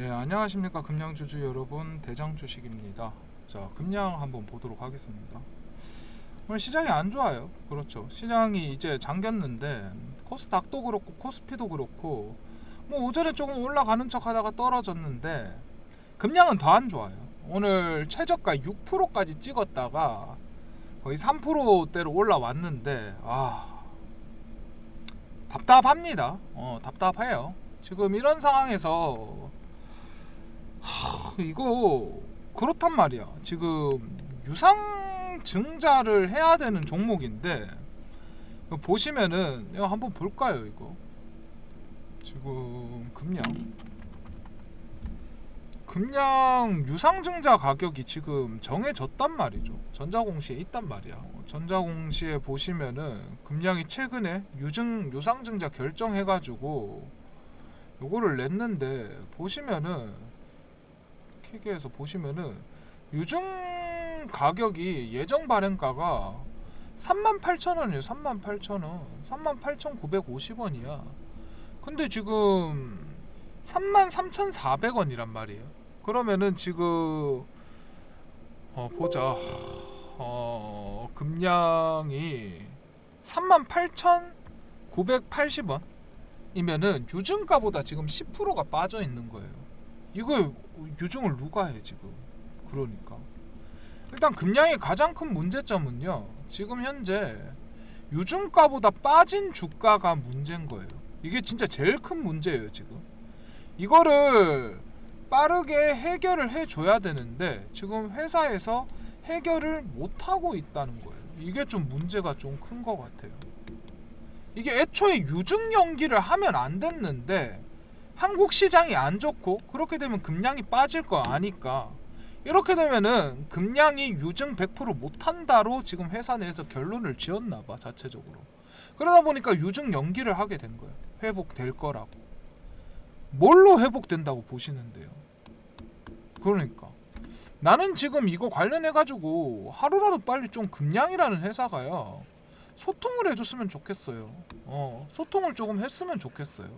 예, 안녕하십니까 금양주주 여러분 대장주식입니다. 자, 금양 한번 보도록 하겠습니다. 오늘 시장이 안 좋아요. 그렇죠. 시장이 이제 잠겼는데 코스닥도 그렇고 코스피도 그렇고 뭐 오전에 조금 올라가는 척 하다가 떨어졌는데 금양은 더 안 좋아요. 오늘 최저가 6%까지 찍었다가 거의 3%대로 올라왔는데 아 답답합니다. 어, 답답해요. 지금 이런 상황에서 하, 이거 그렇단 말이야. 지금 유상 증자를 해야 되는 종목인데 보시면은 이거 한번 볼까요, 이거? 지금 금량 금량 유상증자 가격이 지금 정해졌단 말이죠. 전자공시에 있단 말이야. 어, 전자공시에 보시면은 금량이 최근에 유증 유상증자 결정해가지고 요거를 냈는데 보시면은 키게에서 보시면은 유증 가격이 예정 발행가가 38,000원이에요. 38,000원. 38,950원이야. 근데 지금 33,400원이란 말이에요. 그러면은 지금 어 보자. 어 금량이 38,980원 이면은 유증가보다 지금 10%가 빠져 있는 거예요. 이거 유증을 누가 해 지금? 그러니까 일단 금량의 가장 큰 문제점은요. 지금 현재 유증가보다 빠진 주가가 문제인 거예요. 이게 진짜 제일 큰 문제예요 지금. 이거를 빠르게 해결을 해줘야 되는데 지금 회사에서 해결을 못 하고 있다는 거예요. 이게 좀 문제가 좀 큰 것 같아요. 이게 애초에 유증 연기를 하면 안 됐는데 한국 시장이 안 좋고 그렇게 되면 금량이 빠질 거 아니까. 이렇게 되면은 금량이 유증 100% 못한다로 지금 회사 내에서 결론을 지었나 봐 자체적으로. 그러다 보니까 유증 연기를 하게 된 거예요. 회복될 거라고. 뭘로 회복된다고 보시는데요? 그러니까. 나는 지금 이거 관련해 가지고 하루라도 빨리 좀 금량이라는 회사가요 소통을 해줬으면 좋겠어요. 어, 소통을 조금 했으면 좋겠어요.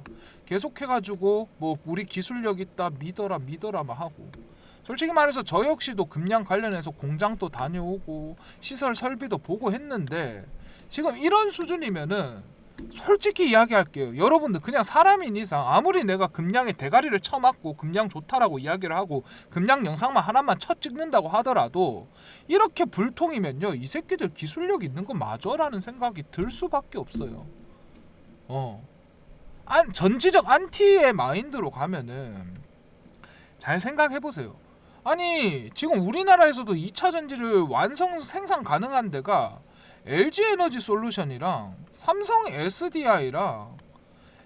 계속 해가지고 뭐 우리 기술력 있다 믿어라 믿어라 막 하고. 솔직히 말해서 저 역시도 금량 관련해서 공장도 다녀오고 시설 설비도 보고 했는데 지금 이런 수준이면은 솔직히 이야기할게요. 여러분들 그냥 사람인 이상 아무리 내가 금량의 대가리를 쳐맞고 금량 좋다라고 이야기를 하고 금량 영상만 하나만 쳐 찍는다고 하더라도 이렇게 불통이면요 이 새끼들 기술력 있는 거 맞아라는 생각이 들 수밖에 없어요. 어, 안 전지적 안티의 마인드로 가면은 잘 생각해 보세요. 아니 지금 우리나라에서도 2차 전지를 완성 생산 가능한 데가 LG 에너지 솔루션이랑 삼성 SDI랑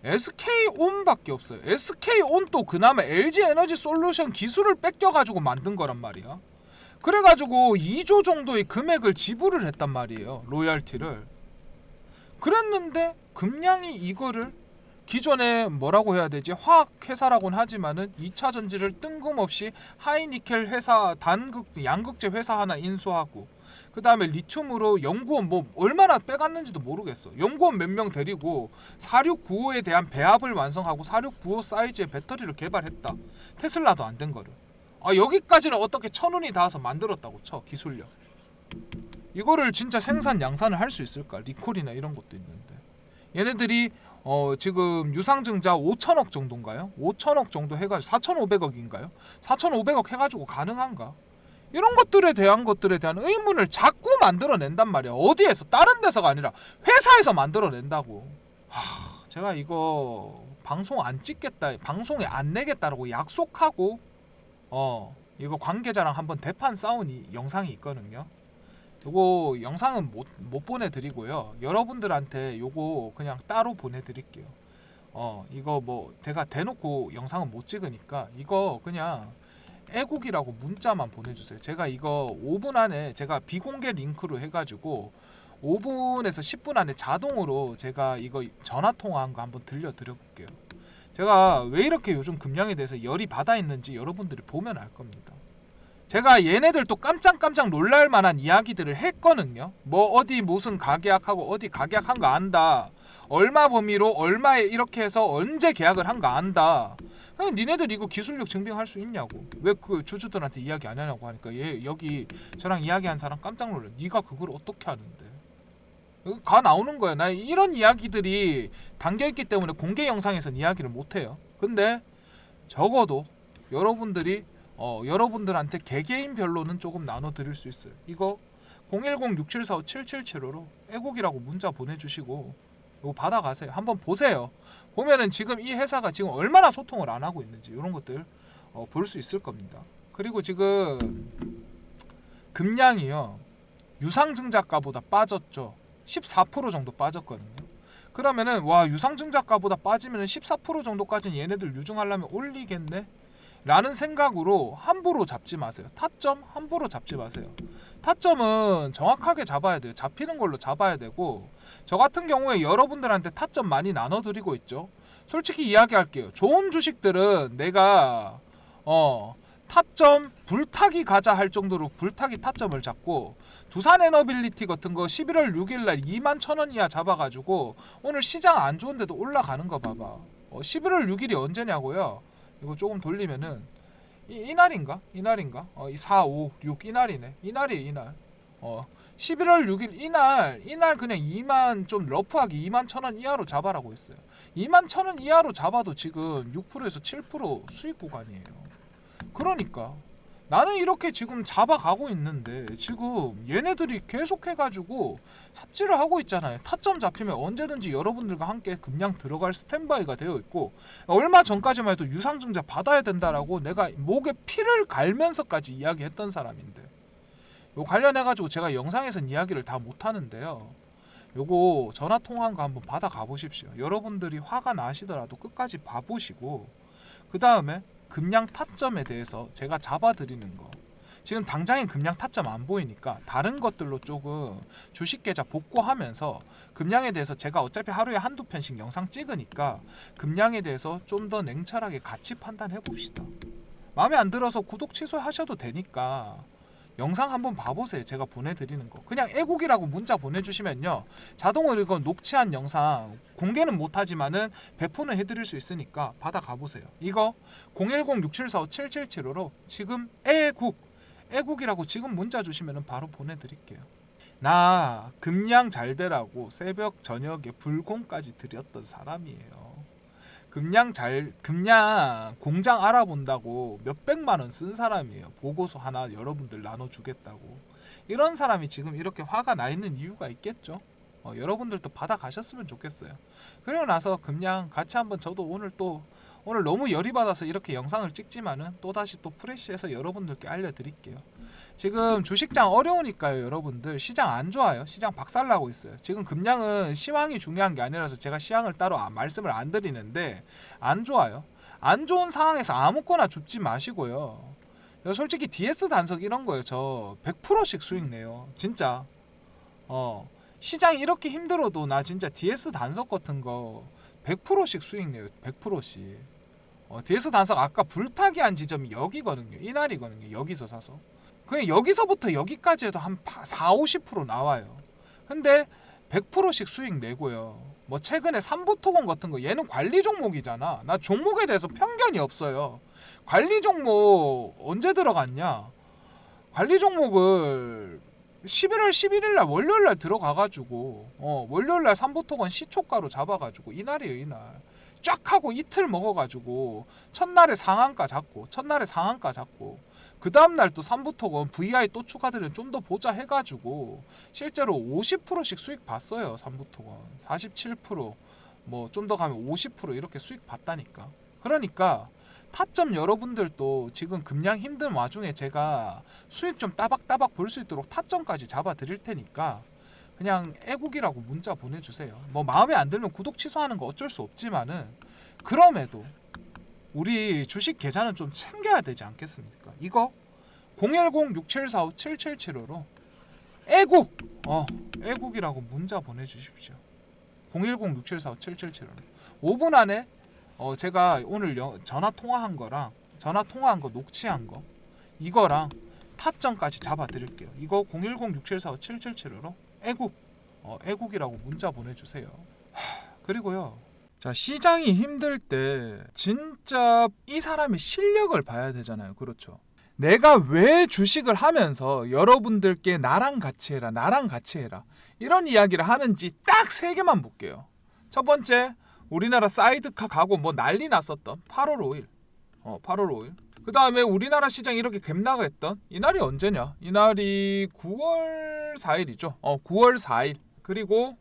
SK 온밖에 없어요. SK 온도 그나마 LG 에너지 솔루션 기술을 뺏겨 가지고 만든 거란 말이야. 그래 가지고 2조 정도의 금액을 지불을 했단 말이에요. 로열티를. 그랬는데 금량이 이거를 기존에 뭐라고 해야 되지? 화학 회사라고는 하지만은 2차 전지를 뜬금없이 하이니켈 회사 단극 양극재 회사 하나 인수하고 그 다음에 리튬으로 연구원 뭐 얼마나 빼갔는지도 모르겠어. 연구원 몇 명 데리고 4695에 대한 배합을 완성하고 4695 사이즈의 배터리를 개발했다. 테슬라도 안 된 거를. 아 여기까지는 어떻게 천운이 닿아서 만들었다고 쳐 기술력. 이거를 진짜 생산 양산을 할 수 있을까? 리콜이나 이런 것도 있는데. 얘네들이 어 지금 유상증자 5천억 정도인가요? 5천억 정도 해가지고 4,500억인가요? 4,500억 해가지고 가능한가? 이런 것들에 대한 것들에 대한 의문을 자꾸 만들어낸단 말이야. 어디에서 다른 데서가 아니라 회사에서 만들어낸다고. 하, 제가 이거 방송 안 찍겠다, 방송에 안 내겠다라고 약속하고 어 이거 관계자랑 한번 대판 싸운 이 영상이 있거든요. 요거 영상은 못, 못 보내드리고요. 여러분들한테 요거 그냥 따로 보내드릴게요. 어 이거 뭐 제가 대놓고 영상은 못 찍으니까 이거 그냥 애국이라고 문자만 보내주세요. 제가 이거 5분 안에 제가 비공개 링크로 해가지고 5분에서 10분 안에 자동으로 제가 이거 전화 통화한 거 한번 들려드려 볼게요. 제가 왜 이렇게 요즘 금량에 대해서 열이 받아 있는지 여러분들이 보면 알 겁니다. 제가 얘네들도 깜짝깜짝 놀랄 만한 이야기들을 했거든요. 뭐 어디 무슨 가계약하고 어디 가계약한 거 안다. 얼마 범위로 얼마에 이렇게 해서 언제 계약을 한 거 안다. 니네들 이거 기술력 증빙할 수 있냐고. 왜 그 주주들한테 이야기 안 하냐고 하니까 얘 여기 저랑 이야기한 사람 깜짝 놀래. 네가 그걸 어떻게 하는데? 가 나오는 거야. 나 이런 이야기들이 담겨 있기 때문에 공개 영상에서는 이야기를 못 해요. 근데 적어도 여러분들이 어, 여러분들한테 개개인별로는 조금 나눠 드릴 수 있어요. 이거 010-6745-7775로 애국이라고 문자 보내주시고 이거 받아가세요. 한번 보세요. 보면은 지금 이 회사가 지금 얼마나 소통을 안 하고 있는지 이런 것들 어, 볼 수 있을 겁니다. 그리고 지금 금량이요 유상증자가보다 빠졌죠. 14% 정도 빠졌거든요. 그러면은 와 유상증자가보다 빠지면은 14% 정도까지는 얘네들 유증하려면 올리겠네. 라는 생각으로 함부로 잡지 마세요. 타점 함부로 잡지 마세요. 타점은 정확하게 잡아야 돼요. 잡히는 걸로 잡아야 되고 저 같은 경우에 여러분들한테 타점 많이 나눠드리고 있죠. 솔직히 이야기할게요. 좋은 주식들은 내가 어 타점 불타기 가자 할 정도로 불타기 타점을 잡고 두산 에너빌리티 같은 거 11월 6일 날 2만 천 원 이하 잡아가지고 오늘 시장 안 좋은데도 올라가는 거 봐봐. 어, 11월 6일이 언제냐고요? 이거 조금 돌리면은 이, 이날인가? 이날인가? 어, 이 4, 5, 6 이날이네. 이날이 이날. 어, 11월 6일 이날 이날 그냥 2만 좀 러프하게 2만 천 원 이하로 잡아라고 했어요. 2만 천 원 이하로 잡아도 지금 6%에서 7% 수익 구간이에요. 그러니까 나는 이렇게 지금 잡아가고 있는데 지금 얘네들이 계속 해가지고 삽질을 하고 있잖아요. 타점 잡히면 언제든지 여러분들과 함께 금량 들어갈 스탠바이가 되어 있고 얼마 전까지만 해도 유상증자 받아야 된다라고 내가 목에 피를 갈면서까지 이야기했던 사람인데 요 관련해가지고 제가 영상에선 이야기를 다 못하는데요. 요거 전화 통화한 거 한번 받아 가 보십시오. 여러분들이 화가 나시더라도 끝까지 봐보시고 그 다음에 금량 타점에 대해서 제가 잡아드리는 거. 지금 당장에 금량 타점 안 보이니까 다른 것들로 조금 주식 계좌 복구하면서 금량에 대해서 제가 어차피 하루에 한두 편씩 영상 찍으니까 금량에 대해서 좀 더 냉철하게 같이 판단해 봅시다. 마음에 안 들어서 구독 취소하셔도 되니까 영상 한번 봐보세요. 제가 보내드리는 거. 그냥 애국이라고 문자 보내주시면요. 자동으로 이거 녹취한 영상 공개는 못하지만은 배포는 해드릴 수 있으니까 받아 가보세요. 이거 010-6745-7775로 지금 애국 애국이라고 지금 문자 주시면은 바로 보내드릴게요. 나 금양 잘 되라고 새벽 저녁에 불공까지 드렸던 사람이에요. 금양 잘 금양 공장 알아본다고 몇 백만 원 쓴 사람이에요. 보고서 하나 여러분들 나눠주겠다고. 이런 사람이 지금 이렇게 화가 나 있는 이유가 있겠죠. 어, 여러분들도 받아 가셨으면 좋겠어요. 그리고 나서 금양 같이 한번 저도 오늘 또 오늘 너무 열이 받아서 이렇게 영상을 찍지만은 또 다시 또 프레시해서 여러분들께 알려드릴게요. 지금 주식장 어려우니까요, 여러분들 시장 안 좋아요. 시장 박살나고 있어요. 지금 금량은 시황이 중요한 게 아니라서 제가 시황을 따로 아- 말씀을 안 드리는데 안 좋아요. 안 좋은 상황에서 아무거나 줍지 마시고요. 저 솔직히 DS 단석 이런 거요. 저 100%씩 수익 내요. 진짜. 어. 시장이 이렇게 힘들어도 나 진짜 DS 단석 같은 거 100%씩 수익 내요. 100%씩. 어, DS 단석 아까 불타기 한 지점이 여기거든요. 이날이거든요. 여기서 사서. 그냥 여기서부터 여기까지 해도 한 4, 50% 나와요. 근데 100%씩 수익 내고요. 뭐 최근에 삼부토건 같은 거 얘는 관리 종목이잖아. 나 종목에 대해서 편견이 없어요. 관리 종목 언제 들어갔냐? 관리 종목을 11월 11일 날 월요일 날 들어가 가지고 어, 월요일 날 삼부토건 시초가로 잡아 가지고 이날이에요, 이날. 쫙 하고 이틀 먹어 가지고 첫날에 상한가 잡고 첫날에 상한가 잡고 그 다음 날또 삼부토건 VI 또 추가드리면 좀더 보자 해가지고 실제로 50%씩 수익 봤어요 삼부토건. 47%뭐 좀 더 가면 50% 이렇게 수익 봤다니까. 그러니까 타점 여러분들도 지금 금량 힘든 와중에 제가 수익 좀 따박따박 볼 수 있도록 타점까지 잡아 드릴 테니까 그냥 애국이라고 문자 보내주세요 뭐 마음에 안 들면 구독 취소하는 거 어쩔 수 없지만은 그럼에도 우리 주식 계좌는 좀 챙겨야 되지 않겠습니까? 이거 010-6745-7775로 애국 어 애국이라고 문자 보내주십시오. 010-6745-7775로 5분 안에 어 제가 오늘 영- 전화 통화한 거랑 전화 통화한 거 녹취한 거 이거랑 타점까지 잡아드릴게요. 이거 010-6745-7775로 애국, 어, 애국이라고 문자 보내주세요. 하, 그리고요. 자 시장이 힘들 때 진짜 이 사람의 실력을 봐야 되잖아요. 그렇죠. 내가 왜 주식을 하면서 여러분들께 나랑 같이 해라, 나랑 같이 해라 이런 이야기를 하는지 딱 세 개만 볼게요. 첫 번째, 우리나라 사이드카 가고 뭐 난리 났었던 8월 5일, 어 8월 5일. 그 다음에 우리나라 시장 이렇게 갭나가 했던 이날이 언제냐? 이날이 9월 4일이죠. 어 9월 4일. 그리고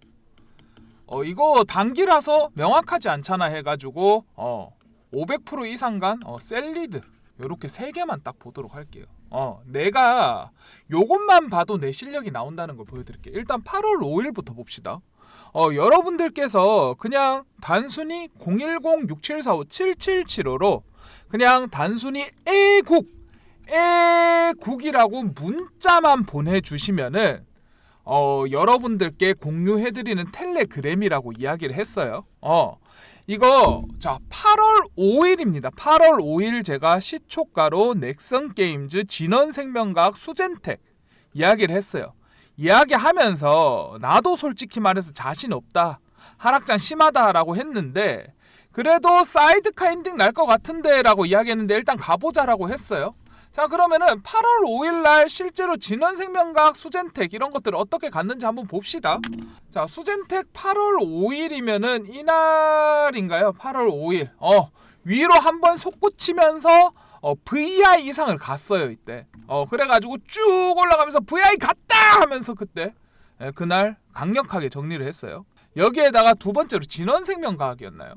어 이거 단기라서 명확하지 않잖아 해가지고 어 500% 이상 간 어, 셀리드 요렇게 세 개만 딱 보도록 할게요. 어 내가 요것만 봐도 내 실력이 나온다는 걸 보여드릴게요. 일단 8월 5일부터 봅시다. 어 여러분들께서 그냥 단순히 010-6745-7775로 그냥 단순히 애국 애국이라고 문자만 보내주시면은 어 여러분들께 공유해드리는 텔레그램이라고 이야기를 했어요. 어 이거 자 8월 5일입니다. 8월 5일 제가 시초가로 넥슨 게임즈 진원생명과학 수젠텍 이야기를 했어요. 이야기하면서 나도 솔직히 말해서 자신 없다. 하락장 심하다라고 했는데 그래도 사이드카 엔딩 날 것 같은데 라고 이야기했는데 일단 가보자라고 했어요. 자 그러면은 8월 5일 날 실제로 진원생명과학 수젠텍 이런 것들을 어떻게 갔는지 한번 봅시다. 자 수젠텍 8월 5일이면은 이날인가요? 8월 5일. 어 위로 한번 솟구치면서 어, VI 이상을 갔어요 이때. 어 그래가지고 쭉 올라가면서 VI 갔다 하면서 그때 예, 그날 강력하게 정리를 했어요. 여기에다가 두 번째로 진원생명과학이었나요?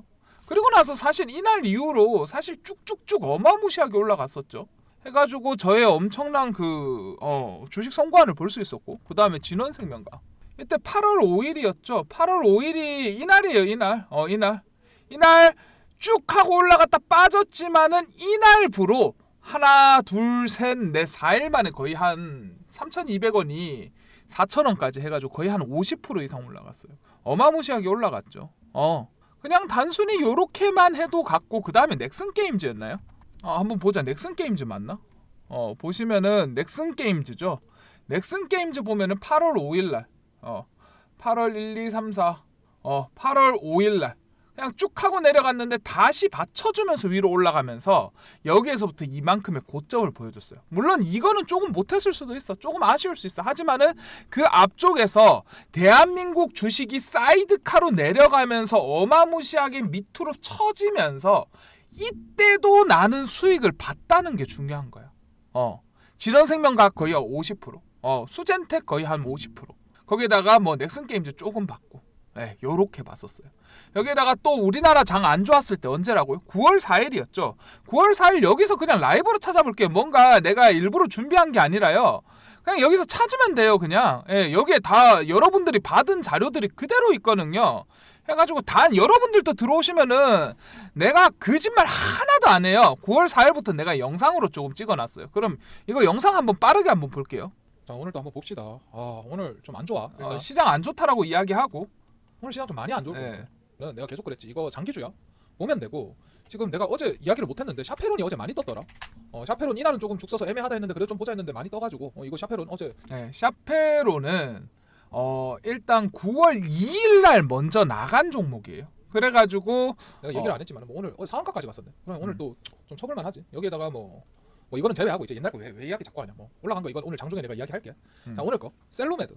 그리고 나서 사실 이날 이후로 사실 쭉쭉쭉 어마무시하게 올라갔었죠. 해가지고 저의 엄청난 그 어, 주식 성과를 볼 수 있었고 그 다음에 진원생명과 이때 8월 5일이었죠. 8월 5일이 이날이에요. 이날 어 이날 이날 쭉 하고 올라갔다 빠졌지만은 이날부로 하나 둘 셋 넷 4일 만에 거의 한 3,200원이 4,000원까지 해가지고 거의 한 50% 이상 올라갔어요. 어마무시하게 올라갔죠. 어 그냥 단순히 요렇게만 해도 갔고 그 다음에 넥슨 게임즈였나요? 아, 한번 보자. 넥슨 게임즈 맞나? 어, 보시면은 넥슨 게임즈죠. 넥슨 게임즈 보면은 8월 5일 날. 어. 8월 1, 2, 3, 4. 어, 8월 5일 날. 그냥 쭉 하고 내려갔는데 다시 받쳐주면서 위로 올라가면서 여기에서부터 이만큼의 고점을 보여줬어요. 물론 이거는 조금 못했을 수도 있어. 조금 아쉬울 수 있어. 하지만은 그 앞쪽에서 대한민국 주식이 사이드카로 내려가면서 어마무시하게 밑으로 처지면서 이때도 나는 수익을 봤다는 게 중요한 거야. 어. 진원생명과학 거의 50%. 어, 수젠텍 거의 한 50%. 거기다가 뭐 넥슨 게임즈 조금 받고. 예, 요렇게 봤었어요. 여기에다가 또 우리나라 장 안 좋았을 때 언제라고요? 9월 4일이었죠. 9월 4일 여기서 그냥 라이브로 찾아볼게요. 뭔가 내가 일부러 준비한 게 아니라요. 그냥 여기서 찾으면 돼요, 그냥. 예, 여기에 다 여러분들이 받은 자료들이 그대로 있거든요. 해가지고 단 여러분들도 들어오시면은 내가 거짓말 하나도 안 해요. 9월 4일부터 내가 영상으로 조금 찍어놨어요. 그럼 이거 영상 한번 빠르게 한번 볼게요. 자 오늘도 한번 봅시다. 아 오늘 좀 안 좋아. 일단. 어, 시장 안 좋다라고 이야기하고. 오늘 시장 좀 많이 안 좋을 것 예. 같아. 난 내가 계속 그랬지. 이거 장기주야. 보면 되고 지금 내가 어제 이야기를 못했는데 샤페론이 어제 많이 떴더라. 어 샤페론 이날은 조금 죽 써서 애매하다 했는데 그래도 좀 보자 했는데 많이 떠가지고 어, 이거 샤페론 어제 네, 샤페로는 어 일단 9월 2일 날 먼저 나간 종목이에요. 그래가지고 내가 얘기를 어. 안 했지만 뭐 오늘 어제 상한가까지 갔었네. 그럼 오늘 음. 또좀 쳐볼만 하지. 여기에다가 뭐. 뭐 이거는 제외하고 이제 옛날 거왜 왜 이야기 자꾸 하냐 뭐 올라간 거 이건 오늘 장중에 내가 이야기할게 음. 자 오늘 거 셀로메드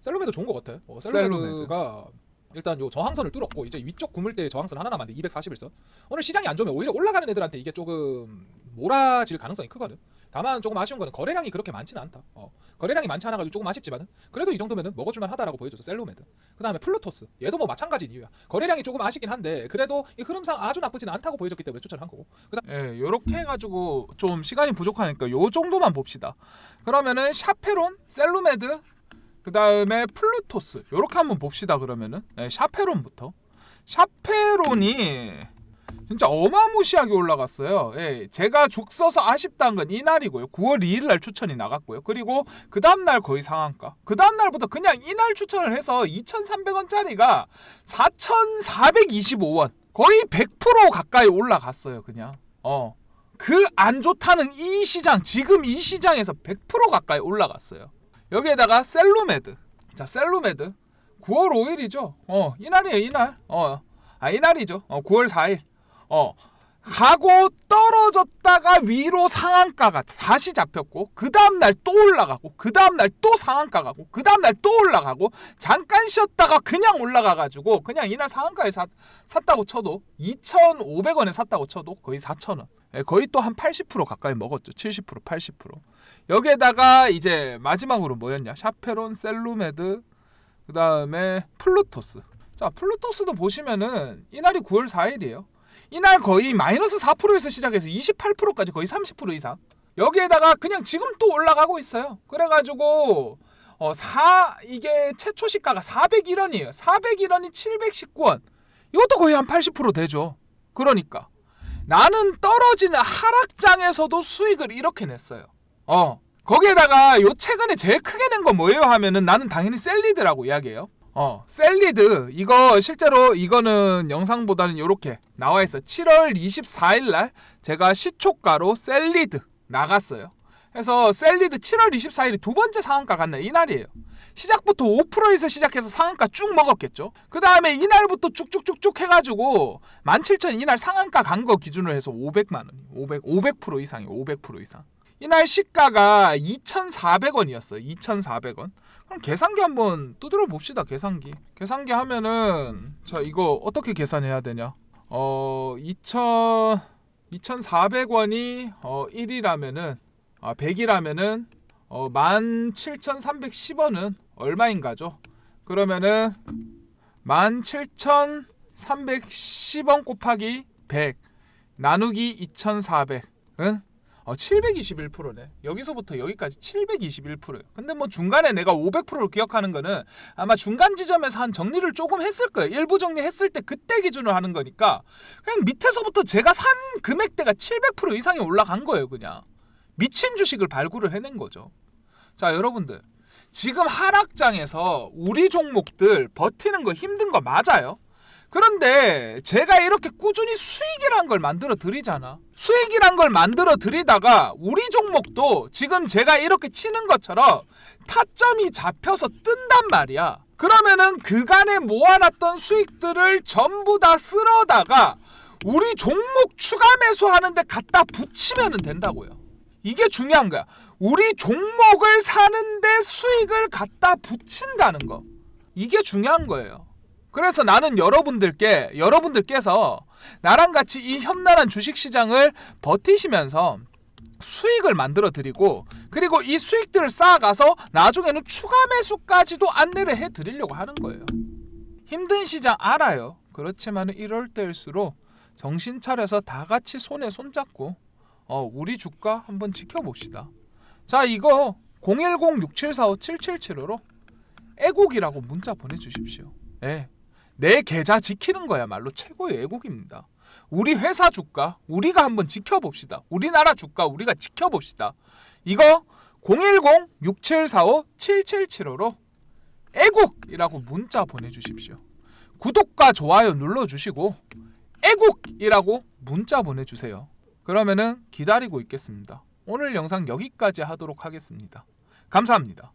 셀로메드 좋은 거 같아. 어, 셀로메드. 셀로메드가 일단 요 저항선을 뚫었고 이제 위쪽 구물대 저항선 하나 남았는데 241선. 오늘 시장이 안 좋으면 오히려 올라가는 애들한테 이게 조금 몰아질 가능성이 크거든. 다만 조금 아쉬운 거는 거래량이 그렇게 많지는 않다. 어, 거래량이 많지 않아가지고 조금 아쉽지만은 그래도 이 정도면은 먹어줄만 하다라고 보여줬어 셀로메드. 그 다음에 플루토스. 얘도 뭐 마찬가지인 이유야. 거래량이 조금 아쉽긴 한데 그래도 이 흐름상 아주 나쁘지는 않다고 보여줬기 때문에 추천을 한 거고. 예, 요렇게 해가지고 좀 시간이 부족하니까 요 정도만 봅시다. 그러면은 샤페론, 셀루메드, 그 다음에 플루토스 요렇게 한번 봅시다. 그러면은 예, 샤페론부터. 샤페론이 진짜 어마무시하게 올라갔어요. 예, 제가 죽 써서 아쉽다는 건 이날이고요. 9월 2일 날 추천이 나갔고요. 그리고 그 다음 날 거의 상한가. 그 다음 날부터 그냥 이날 추천을 해서 2,300원짜리가 4,425원. 거의 100% 가까이 올라갔어요. 그냥. 어. 그 안 좋다는 이 시장 지금 이 시장에서 100% 가까이 올라갔어요. 여기에다가 셀루메드. 자, 셀루메드. 9월 5일이죠. 어, 이날이에요, 이날. 어. 아, 이날이죠. 어, 9월 4일. 어. 가고 떨어졌다가 위로 상한가가 다시 잡혔고 그 다음 날 또 올라가고 그 다음 날 또 상한가 가고 그 다음 날 또 올라가고 잠깐 쉬었다가 그냥 올라가 가지고 그냥 이날 상한가에 사, 샀다고 쳐도 2,500원에 샀다고 쳐도 거의 4,000원. 예, 거의 또 한 80% 가까이 먹었죠. 70% 80%. 여기에다가 이제 마지막으로 뭐였냐? 샤페론, 셀루메드, 그 다음에 플루토스. 자, 플루토스도 보시면은 이날이 9월 4일이에요. 이날 거의 마이너스 4%에서 시작해서 28%까지 거의 30% 이상. 여기에다가 그냥 지금 또 올라가고 있어요. 그래가지고 어, 사 이게 최초 시가가 401원이에요. 401원이 719원. 이것도 거의 한 80% 되죠. 그러니까 나는 떨어지는 하락장에서도 수익을 이렇게 냈어요. 어. 거기에다가 요 최근에 제일 크게 낸 건 뭐예요 하면은 나는 당연히 셀리드라고 이야기해요. 어, 셀리드 이거 실제로 이거는 영상보다는 이렇게 나와 있어. 7월 24일 날 제가 시초가로 셀리드 나갔어요. 그래서 셀리드 7월 24일이 두 번째 상한가 갔네 이날이에요. 시작부터 5%에서 시작해서 상한가 쭉 먹었겠죠. 그 다음에 이날부터 쭉쭉쭉쭉 해가지고 17,000 이날 상한가 간 거 기준으로 해서 500만 원, 500 500% 이상이 500% 이상. 이날 시가가 2,400원이었어요. 2,400원. 그럼 계산기 한번 두드려 봅시다. 계산기. 계산기 하면은 자 이거 어떻게 계산해야 되냐? 어 2,000 2,400원이 어 1이라면은 아 100이라면은 어 17,310원은 얼마인가죠? 그러면은 17,310원 곱하기 100 나누기 2,400은 어, 721%네. 여기서부터 여기까지 721%예요. 근데 뭐 중간에 내가 500%를 기억하는 거는 아마 중간 지점에서 한 정리를 조금 했을 거예요. 일부 정리했을 때 그때 기준으로 하는 거니까 그냥 밑에서부터 제가 산 금액대가 700% 이상이 올라간 거예요, 그냥. 미친 주식을 발굴을 해낸 거죠. 자, 여러분들. 지금 하락장에서 우리 종목들 버티는 거 힘든 거 맞아요. 그런데 제가 이렇게 꾸준히 수익이란 걸 만들어 드리잖아. 수익이란 걸 만들어 드리다가 우리 종목도 지금 제가 이렇게 치는 것처럼 타점이 잡혀서 뜬단 말이야. 그러면은 그간에 모아놨던 수익들을 전부 다 쓸어다가 우리 종목 추가 매수하는데 갖다 붙이면 된다고요. 이게 중요한 거야. 우리 종목을 사는데 수익을 갖다 붙인다는 거. 이게 중요한 거예요. 그래서 나는 여러분들께 여러분들께서 나랑 같이 이 험난한 주식 시장을 버티시면서 수익을 만들어 드리고 그리고 이 수익들을 쌓아가서 나중에는 추가 매수까지도 안내를 해 드리려고 하는 거예요. 힘든 시장 알아요. 그렇지만 이럴 때일수록 정신 차려서 다 같이 손에 손 잡고 어, 우리 주가 한번 지켜봅시다. 자, 이거 010-6745-7775로 애국이라고 문자 보내주십시오. 예. 내 계좌 지키는 거야말로 최고의 애국입니다. 우리 회사 주가 우리가 한번 지켜봅시다. 우리나라 주가 우리가 지켜봅시다. 이거 010-6745-7775로 애국이라고 문자 보내주십시오. 구독과 좋아요 눌러주시고 애국이라고 문자 보내주세요. 그러면은 기다리고 있겠습니다. 오늘 영상 여기까지 하도록 하겠습니다. 감사합니다.